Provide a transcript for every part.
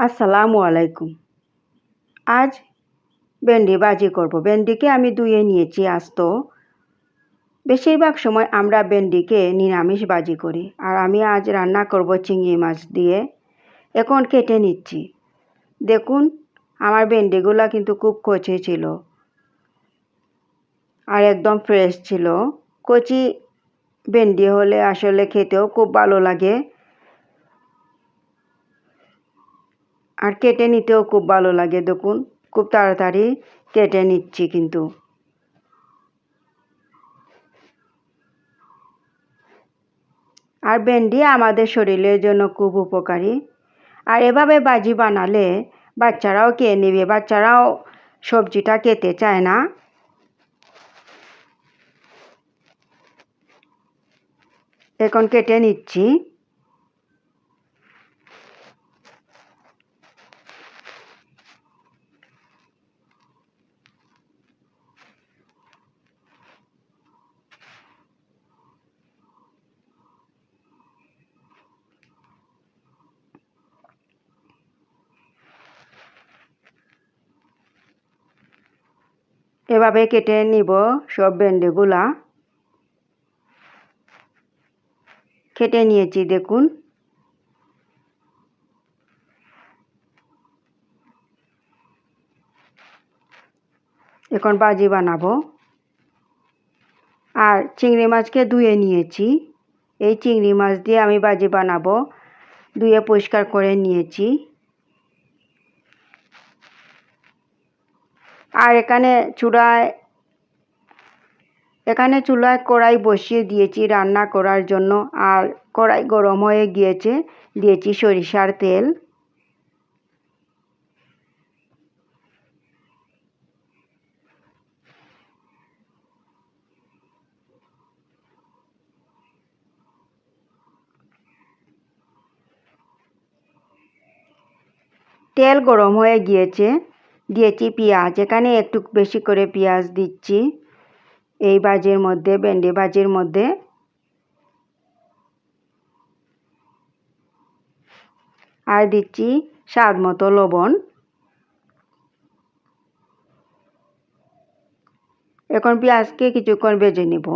আসসালামু আলাইকুম। আজ ভেন্ডি ভাজি করব। ভেন্ডিকে আমি ধুয়ে নিয়েছি আস্ত। বেশিরভাগ সময় আমরা ভেন্ডিকে নিরামিষ ভাজি করি। আর আমি আজ রান্না করব চিংড়ি মাছ দিয়ে। এখন কেটে নিচ্ছি। দেখুন, আমার ভেন্ডিগুলো কিন্তু খুব কচি ছিল। আর একদম ফ্রেশ ছিল। কচি ভেন্ডি হলে আসলে খেতেও খুব ভালো লাগে। আর কেটে নিতেও খুব ভালো লাগে দেখুন। খুব তাড়াতাড়ি কেটে নিচ্ছি কিন্তু। আর ভেন্ডি আমাদের শরীরের জন্য খুব উপকারী। আর এভাবে বাজি বানালে বাচ্চারাও খেয়ে নেবে, বাচ্চারাও সবজিটা খেতে চায় না। এখন কেটে নিচ্ছি। এভাবে কেটে নিব সব ভেন্ডিগুলা। কেটে নিয়েছি, দেখুন। এখন বাজি বানাবো। আর চিংড়ি মাছকে ধুয়ে নিয়েছি। এই চিংড়ি মাছ দিয়ে আমি বাজি বানাবো। ধুয়ে পরিষ্কার করে নিয়েছি। আর এখানে চূড়ায় এখানে চুলায় কড়াই বসিয়ে দিয়েছি রান্না করার জন্য। আর কড়াই গরম হয়ে গিয়েছে, দিয়েছি সরিষার তেল। তেল গরম হয়ে গিয়েছে। দিয়েছি পেঁয়াজ। এখানে একটু বেশি করে পেঁয়াজ দিচ্ছি। এই বাজির মধ্যে, ভেন্ডি বাজির মধ্যে। আর দিচ্ছি স্বাদ মতো লবণ। এখন পেঁয়াজকে কিছুক্ষণ ভেজে নিব।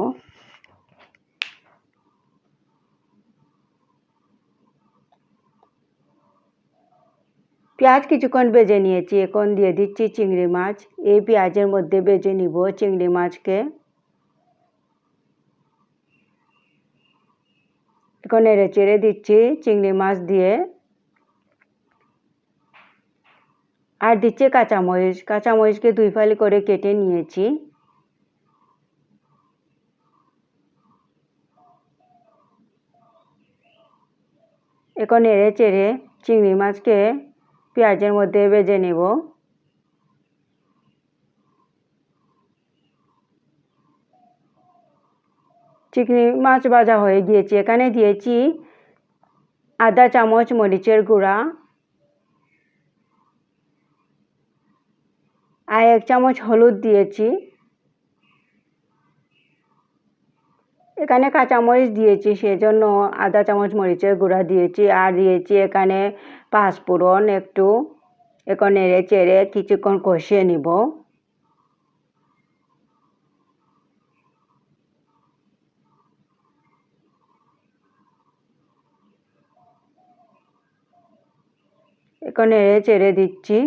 পেঁয়াজ কিছুক্ষণ বেজে নিয়েছি, এখন দিয়ে দিচ্ছি চিংড়ি মাছ। এই পেঁয়াজের মধ্যে বেজে নিব চিংড়ি মাছকে। এখন নেড়ে চেড়ে দিচ্ছি চিংড়ি মাছ দিয়ে। আর দিচ্ছে কাঁচামরিচ। কাঁচামরিচকে দুই ফালি করে কেটে নিয়েছি। এখন নেড়ে চেড়ে চিংড়ি মাছকে পেঁয়াজের মধ্যে ভেজে নেব। চিংড়ি মাছ ভাজা হয়ে গিয়েছে, এখানে দিয়েছি আদা চামচ মরিচের গুঁড়া, আর এক চামচ হলুদ দিয়েছি। এখানে কাঁচামরিচ দিয়েছি, সেজন্য আধা চামচ মরিচের গুঁড়া দিয়েছি, আর দিয়েছি এখানে পাঁচফোড়ন একটু। এখন নেড়ে চেড়ে কিছুক্ষণ কষিয়ে নিব। এখন নেড়ে চেড়ে দিচ্ছি,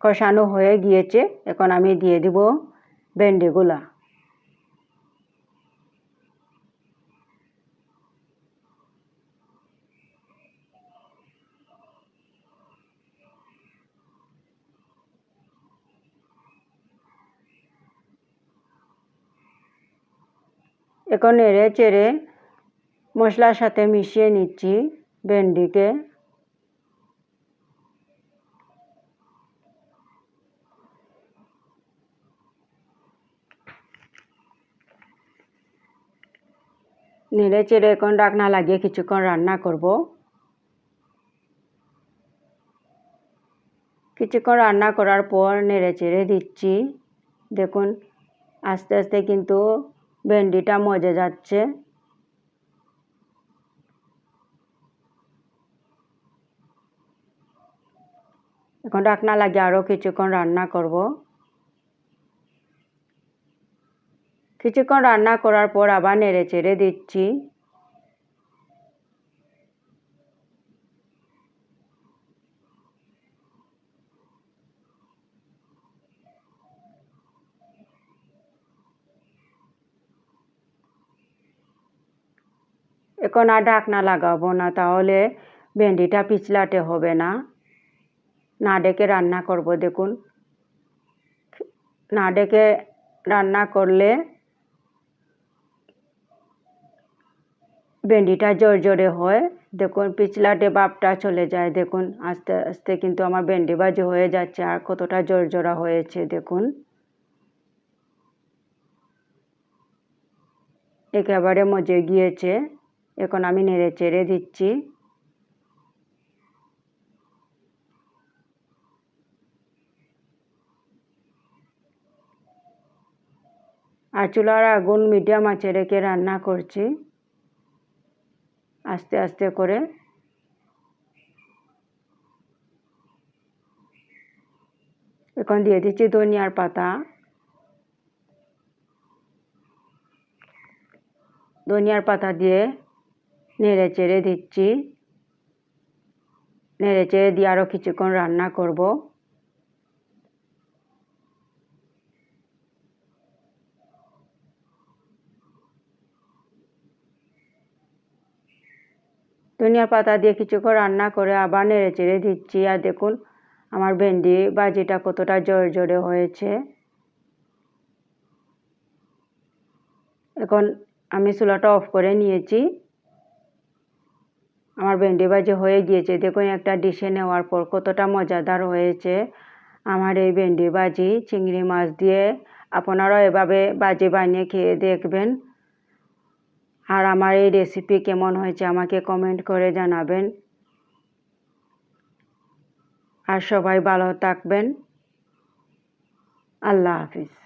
কষানো হয়ে গিয়েছে। এখন আমি দিয়ে দিব ভেন্ডিগুলা। এখন নেড়ে চেড়ে মশলার সাথে মিশিয়ে নিচ্ছি ভেন্ডিকে। নেড়ে চেড়ে এখন ডাকনা লাগিয়ে কিছুক্ষণ রান্না করব। কিছুক্ষণ রান্না করার পর নেড়ে চেড়ে দিচ্ছি। দেখুন, আস্তে আস্তে কিন্তু ভেন্ডিটা মজে যাচ্ছে। এখন ডাকনা লাগে আরও কিছুক্ষণ রান্না করব। কিছুক্ষণ রান্না করার পর আবার নেড়ে চেড়ে দিচ্ছি। এখন আর ঢাকনা লাগাবো না, তাহলে ভেন্ডিটা পিছলাটে হবে না। না ডেকে রান্না করব, দেখুন। না ডেকে রান্না করলে ভেন্ডিটা জোর জোরে হয়। দেখুন, পিছলাটে বাপটা চলে যায়, দেখুন। আস্তে আস্তে কিন্তু আমার ভেন্ডি বাজি হয়ে যাচ্ছে, আর কতটা জোরা হয়েছে, দেখুন। একেবারে মজে গিয়েছে। এখন আমি নেড়ে চেড়ে দিচ্ছি। আর চুলার আগুন মিডিয়াম আঁচে রেখে রান্না করছি। আস্তে আস্তে করে। এখন দিয়ে দিচ্ছি ধনিয়ার পাতা। ধনিয়ার পাতা দিয়ে নেড়ে চেড়ে দিচ্ছি। নেড়ে চেড়ে দিয়ে আরও কিছুক্ষণ রান্না করব। ধনিয়ার পাতা দিয়ে কিছুক্ষণ রান্না করে আবার নেড়ে চেড়ে দিচ্ছি। আর দেখুন, আমার ভেন্ডি বাজিটা কতটা জোর জোরে হয়েছে। এখন আমি চুলাটা অফ করে নিয়েছি। আমার ভেন্ডি ভাজি হয়ে গিয়েছে। দেখুন, একটা ডিশে নেওয়ার পর কতটা মজাদার হয়েছে। আমার এই ভেন্ডি ভাজি চিংড়ি মাছ দিয়ে আপনারাও এভাবে বাজি বানিয়ে খেয়ে দেখবেন। আর আমার এই রেসিপি কেমন হয়েছে আমাকে কমেন্ট করে জানাবেন। আর সবাই ভালো থাকবেন। আল্লাহ হাফিজ।